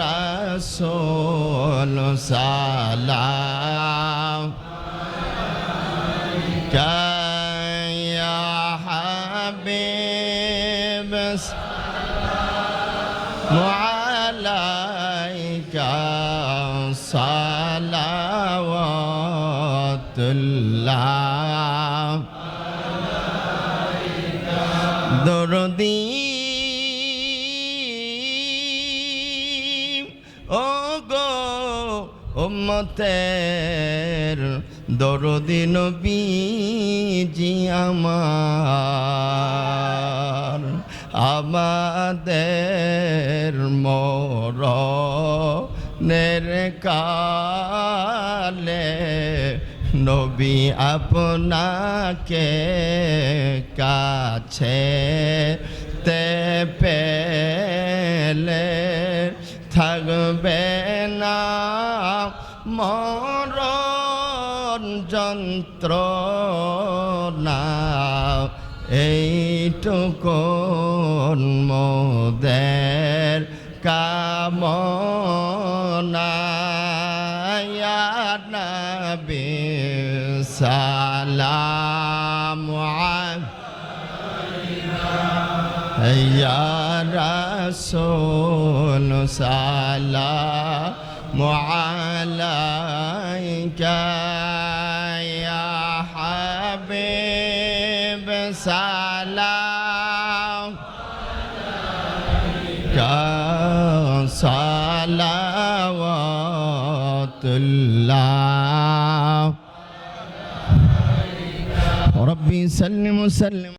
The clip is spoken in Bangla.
الرسول سلام. يا حبيب وعليك صلوات الله. عليك ও গো উম্মতের দরদি নবীজি আমার, আমাদের মর নের কালে নবী আপনাকে কাছে তে পেলে থাকবে না। মরণ যন্ত্র না এইটুকুন মোদের কামনা সালাম يا رسول سلام عليك يا حبيب سلام. صلوات الله. ربي سلم وسلم.